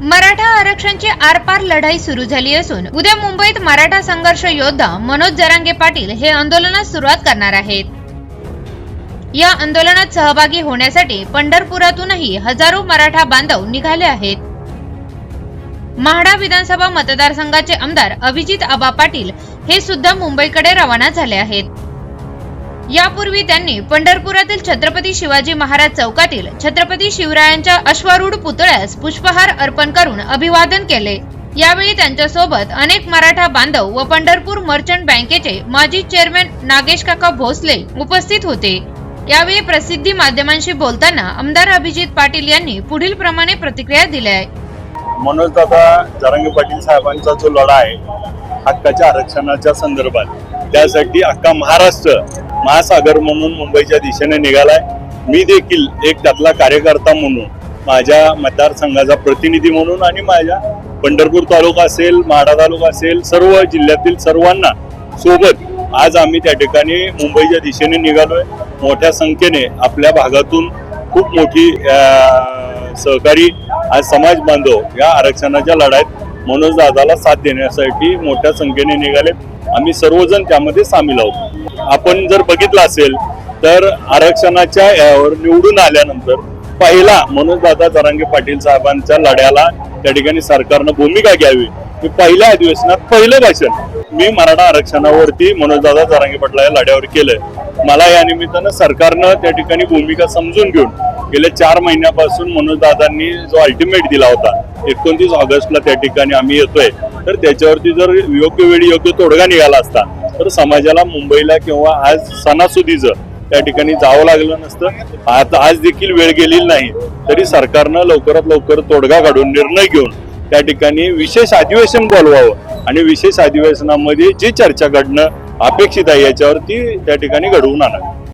मराठा आरक्षणची आरपार लढाई सुरू झाली असून उद्या मुंबईत मराठा संघर्ष योद्धा मनोज जरांगे पाटील हे आंदोलनास सुरुवात करणार आहेत. या आंदोलनात सहभागी होण्यासाठी पंढरपुरातूनही हजारो मराठा बांधव निघाले आहेत. म्हाडा विधानसभा मतदारसंघाचे आमदार अभिजित आबा पाटील हे सुद्धा मुंबईकडे रवाना झाले आहेत. यापूर्वी त्यांनी पंढरपुरातील छत्रपती शिवाजी महाराज चौकातील छत्रपती शिवरायांच्या अश्वारूढ पुतळ्यास पुष्पहार अर्पण करून अभिवादन केले. यावेळी त्यांच्यासोबत अनेक मराठा बांधव व पंढरपूर मर्चंट बँकेचे माजी चेअरमॅन नागेश काका भोसले उपस्थित होते. यावेळी प्रसिद्धी माध्यमांशी बोलताना आमदार अभिजित पाटील यांनी पुढील प्रमाणे प्रतिक्रिया दिल्या. आहे मनोज दादा जरांगे पाटील साहेबांचा जो लढा आहे हक्काच्या आरक्षणाच्या संदर्भात त्यासाठी अख्खा महाराष्ट्र महासागर म्हणून मुंबईच्या दिशेने निघालाय. मी देखील एक त्यातला कार्यकर्ता म्हणून माझ्या मतदारसंघाचा प्रतिनिधी म्हणून आणि माझ्या पंढरपूर तालुका असेल माढा तालुका असेल सर्व जिल्ह्यातील सर्वांना सोबत आज आम्ही त्या ठिकाणी मुंबईच्या दिशेने निघालोय. मोठ्या संख्येने आपल्या भागातून खूप मोठी सहकारी आज समाज बांधव या आरक्षणाच्या लढाईत मनोज दादाला साथ देण्यासाठी मोठ्या संख्येने निघाले आम्ही सर्वजण त्यामध्ये सामील आहोत. आपण जर बघितलं असेल तर आरक्षणाच्या यावर निवडून आल्यानंतर पहिला मनोज दादा जरांगे पाटील साहेबांच्या लढ्याला त्या ठिकाणी सरकारनं भूमिका घ्यावी मी पहिल्या अधिवेशनात पहिलं भाषण मी मराठा आरक्षणावरती मनोजदादा जरांगे पाटला या लढ्यावर केलंय. मला या निमित्तानं सरकारनं त्या ठिकाणी भूमिका समजून घेऊन गेल्या चार महिन्यापासून मनोजदादांनी जो अल्टिमेट दिला होता एकोणतीस ऑगस्टला त्या ठिकाणी आम्ही येतोय. तर त्याच्यावरती जर योग्य वेळी योग्य तोडगा निघाला असता तर समाजाला मुंबईला किंवा आज सणासुदीचं त्या ठिकाणी जावं लागलं नसतं. आता आज देखील वेळ गेलेली नाही. तरी सरकारनं लवकरात लवकर तोडगा काढून निर्णय घेऊन त्या ठिकाणी विशेष अधिवेशन बोलवावं आणि विशेष अधिवेशनामध्ये जी चर्चा घडणं अपेक्षित आहे याच्यावरती त्या ठिकाणी घडवून आणावी.